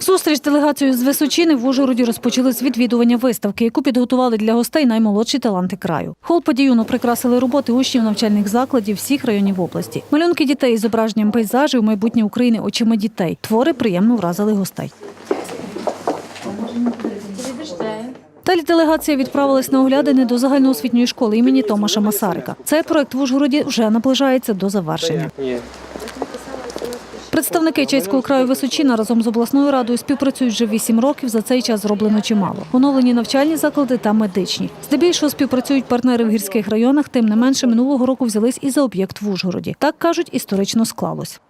Зустріч з делегацією з Височини в Ужгороді розпочали з відвідування виставки, яку підготували для гостей наймолодші таланти краю. Хол подіюно прикрасили роботи учнів навчальних закладів всіх районів області. Малюнки дітей із зображенням пейзажів майбутнє України очима дітей. Твори приємно вразили гостей. Далі делегація відправилась на оглядини до загальноосвітньої школи імені Томаша Масарика. Цей проект в Ужгороді вже наближається до завершення. Представники Чеського краю Височина разом з обласною радою співпрацюють вже вісім років. За цей час зроблено чимало. Оновлені навчальні заклади та медичні. Здебільшого співпрацюють партнери в гірських районах. Тим не менше минулого року взялись і за об'єкт в Ужгороді. Так кажуть, історично склалось.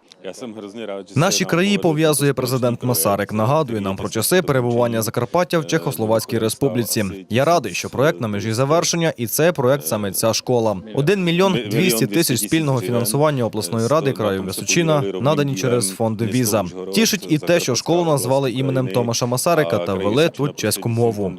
Наші краї пов'язує президент Масарик. Нагадує нам про часи перебування Закарпаття в Чехословацькій республіці. Я радий, що проект на межі завершення, і це проект саме ця школа. Один мільйон двісті тисяч спільного фінансування обласної ради краю Височина надані через фонди віза. Тішить і те, що школу назвали іменем Томаша Масарика та ввели тут чеську мову.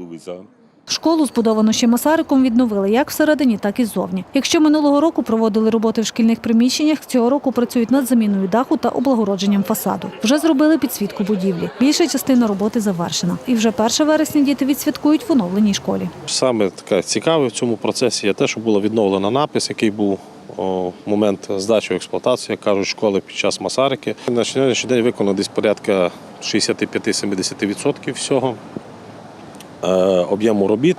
Школу, збудовану ще Масариком, відновили як всередині, так і ззовні. Якщо минулого року проводили роботи в шкільних приміщеннях, цього року працюють над заміною даху та облагородженням фасаду. Вже зробили підсвітку будівлі. Більша частина роботи завершена. І вже 1 вересня діти відсвяткують в оновленій школі. Саме таке цікаве в цьому процесі є те, що було відновлено напис, який був момент здачі в експлуатацію, як кажуть, школи під час Масарики. На сьогоднішній день виконано десь порядка 65-70% всього об'єму робіт.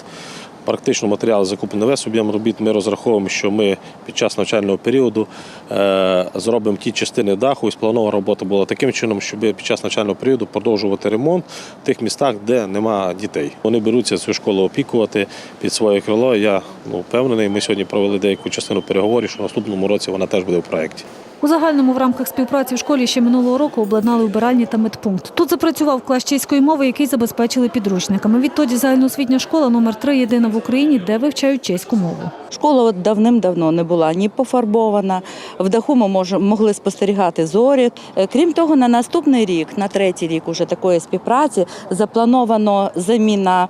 Практично матеріал закуплений весь об'єм робіт. Ми розраховуємо, що ми під час навчального періоду е, зробимо ті частини даху. І спланована робота була таким чином, щоб під час навчального періоду продовжувати ремонт в тих містах, де нема дітей. Вони беруться цю школу опікувати під своє крило. Я ну, впевнений, ми сьогодні провели деяку частину переговорів, що в наступному році вона теж буде в проєкті. У загальному в рамках співпраці в школі ще минулого року обладнали вбиральні та медпункт. Тут запрацював клас чеської мови, який забезпечили підручниками. Відтоді загальноосвітня школа номер 3 єдина в Україні, де вивчають чеську мову. Школа давним-давно не була ні пофарбована. В даху ми могли спостерігати зорі. Е, Крім того, на наступний рік, на третій рік уже такої співпраці, заплановано заміна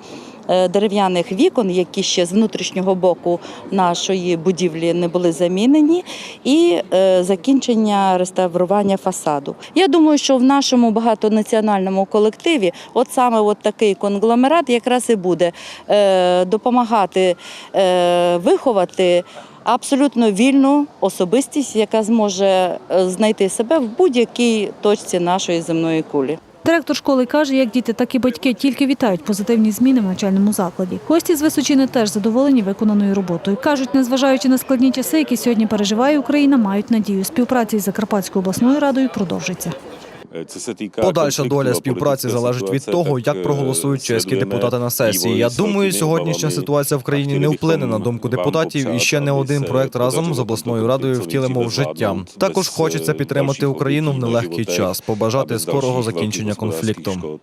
дерев'яних вікон, які ще з внутрішнього боку нашої будівлі не були замінені, і е, закінчення реставрування фасаду. Я думаю, що в нашому багатонаціональному колективі, от саме от такий конгломерат, якраз і буде е, допомагати е, виховати. Абсолютно вільну особистість, яка зможе е, знайти себе в будь-якій точці нашої земної кулі. Директор школи каже, як діти, так і батьки тільки вітають позитивні зміни в навчальному закладі. Гості з Височини теж задоволені виконаною роботою. Кажуть, незважаючи на складні часи, які сьогодні переживає Україна, мають надію. Співпраця із Закарпатською обласною радою продовжиться. Подальша доля співпраці залежить від того, як проголосують чеські депутати на сесії. Я думаю, сьогоднішня ситуація в країні не вплине на думку депутатів, і ще не один проект разом з обласною радою втілимо в життя. Також хочеться підтримати Україну в нелегкий час, побажати скорого закінчення конфлікту.